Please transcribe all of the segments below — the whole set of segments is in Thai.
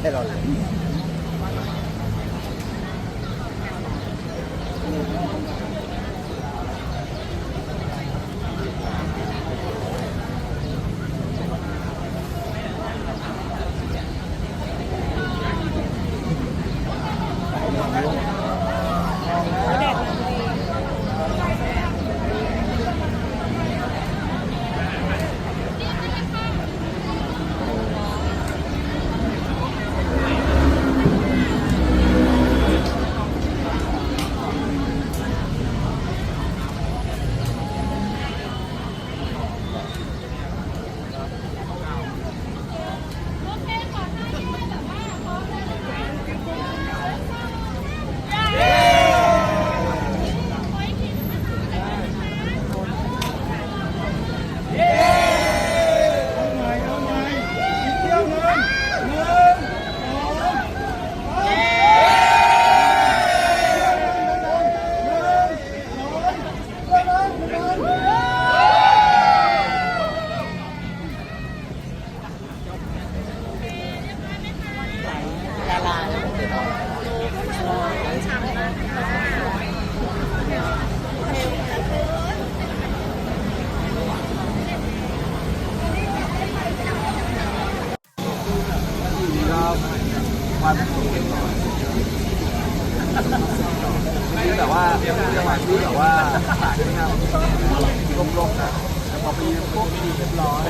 ให้เราหลั คือแบบว่าจังหวะที่แบบว่าสายที่นั่งลมๆนะแต่พอไปยืนพวกไม่ดีเรียบร้อย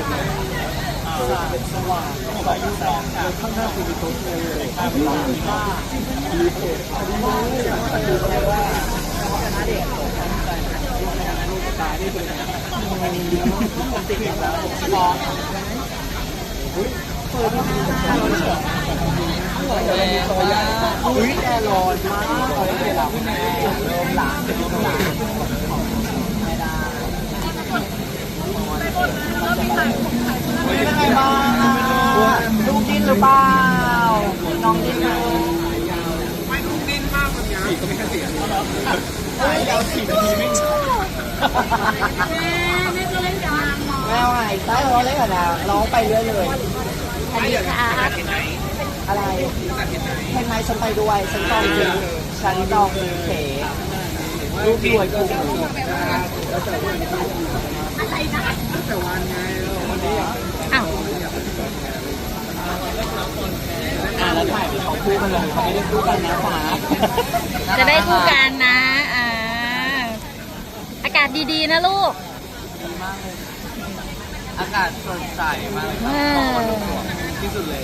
เป็นสว่างสายแสงข้างหน้าคือมีตัวเลยมีเพจอันนี้ไม่รู้คือว่าชนะเด็กลูกตายนี่คือติดแล้วพอ อุ้ยแน่นอนมากเลยเวลาคุณแม่เริ่มหลังเริ่มหลังไม่ได้เป็นไงบ้างลูกดิ้นหรือเปล่าน้องดิ้นไหมไม่ลูกดิ้นมากเลยนะสี่ก็ไม่แค่สี่เฮ้ยเดี๋ยวสี่นาทีไม่แม่ไหวใต้ร้องเล่นกับนางร้องไปเรื่อยเลยอันนี้ค่ะ อะไรเห็นไหมฉันไปด้วยฉันจองคิวฉันจองคิวเขลูกรวยกูแล้วแต่วันอะไรนะแต่วันไงวันนี้อ้าวอ่าแล้วถ่ายเป็นของคู่กันเลยเขาไม่ได้คู่กันนะฟ้าจะได้คู่กันนะอ่าอากาศดีๆนะลูกดีมากเลยอากาศสดใสมากเลยเออที่สุดเลย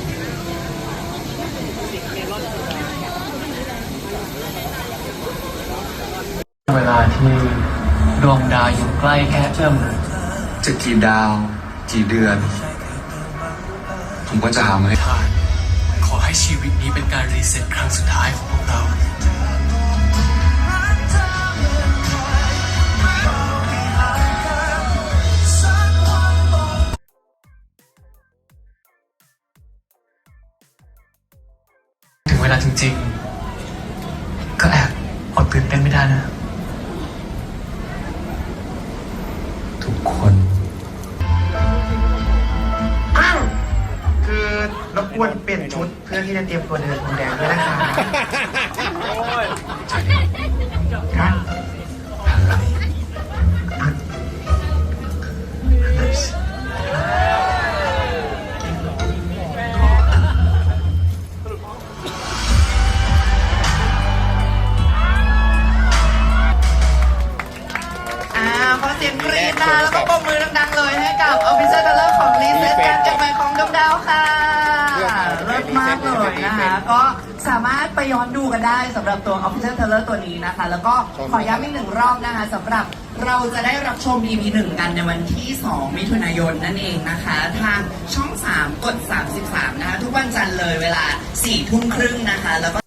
เวลาที่ดวงดาวอยู่ใกล้แค่เอื้อมมือจะกี่ดาว กี่เดือน ผมก็จะหามาให้ทานขอให้ชีวิตนี้เป็นการรีเซ็ตครั้งสุดท้ายของพวกเรา ถึงเวลาจริงๆ ก็แอบอดตื่นเต้นไม่ได้นะ ทุกคนอ้าวคือรบกวนเปลี่ยนชุดเพื่อที่จะเตรียมตัวเดินพรมแดงด้วยนะคะครับ ดวงดาวค่ะเลิศมากเลยนะคะ ก็สามารถไปย้อนดูกันได้สำหรับตัว Officer Color ตัวนี้นะคะ แล้วก็ขอย้ำอีกหนึ่งรอบนะคะสำหรับเราจะได้รับชม EP 1 กันในวันที่ 2 มิถุนายนนั่นเองนะคะ ทางช่อง 3 กด 33 นะคะ ทุกวันจันทร์เลยเวลา 4 ทุ่มครึ่งนะคะ แล้วก็